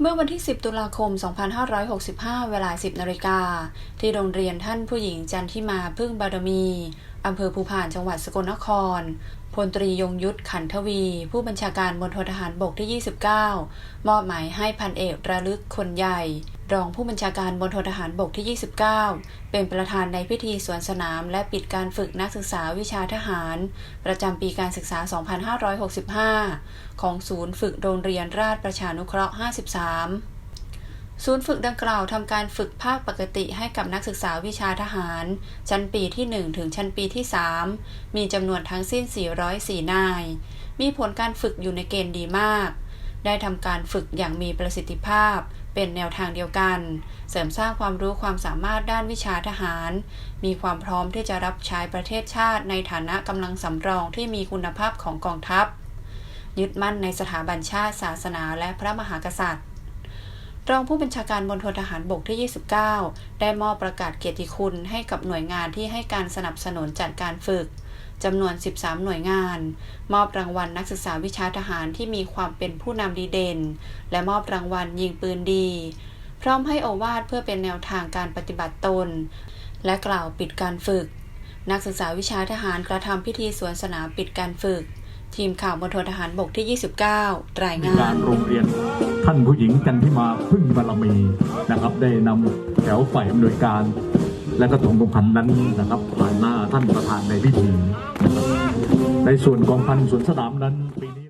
เมื่อวันที่ 10 ตุลาคม 2565 เวลา 10 นาฬิกา ที่โรงเรียนท่านผู้หญิงจันทิมาพึ่งบารมี อำเภอภูพานจังหวัดสกลนครพลตรียงยุทธขันทวี ผู้บัญชาการมณฑลทหารบกที่ 29 มอบหมายให้พันเอกระลึกคนใหญ่ รองผู้บัญชาการมณฑลทหารบกที่ 29 เป็นประธานในพิธีสวนสนามและปิดการฝึกนักศึกษาวิชาทหาร ประจำปีการศึกษา 2565 ของศูนย์ฝึกโรงเรียนราชประชานุเคราะห์ 53 ศูนย์ฝึกดังกล่าวทำการฝึกภาคปกติให้กับนักศึกษาวิชาทหาร ชั้นปีที่ 1 ถึงชั้นปีที่ 3 มีจำนวนทั้งสิ้น 404 นาย มีผลการฝึกอยู่ในเกณฑ์ดีมาก ได้ทำการฝึกอย่างมีประสิทธิภาพ เป็นแนวทางเดียวกัน เสริมสร้างความรู้ความสามารถด้านวิชาทหาร มีความพร้อมที่จะรับใช้ประเทศชาติในฐานะกำลังสำรองที่มีคุณภาพของกองทัพ ยึดมั่นในสถาบันชาติศาสนาและพระมหากษัตริย์ รองผู้บัญชาการมณฑลทหารบกที่ 29 ได้มอบประกาศเกียรติคุณให้กับหน่วยงานที่ให้การสนับสนุนจัดการฝึกจำนวน 13 หน่วยงาน มอบรางวัลนักศึกษาวิชาทหารที่มีความเป็นผู้นำดีเด่น และมอบรางวัลยิงปืนดี พร้อมให้โอวาทเพื่อเป็นแนวทางการปฏิบัติตน และกล่าวปิดการฝึก นักศึกษาวิชาทหารกระทำพิธีสวนสนามปิดการฝึก ทีมข่าวมณฑลทหารบกที่ 29 รายงานโรงเรียน ท่านผู้หญิงจันทิมาพึ่งบารมีนะครับ ได้นำแถวฝ่ายอำนวยการ และก็ถงกองพันนั้นนะครับผ่านหน้าท่านประธานในพิธีในส่วนกองพันสวนสนามนั้น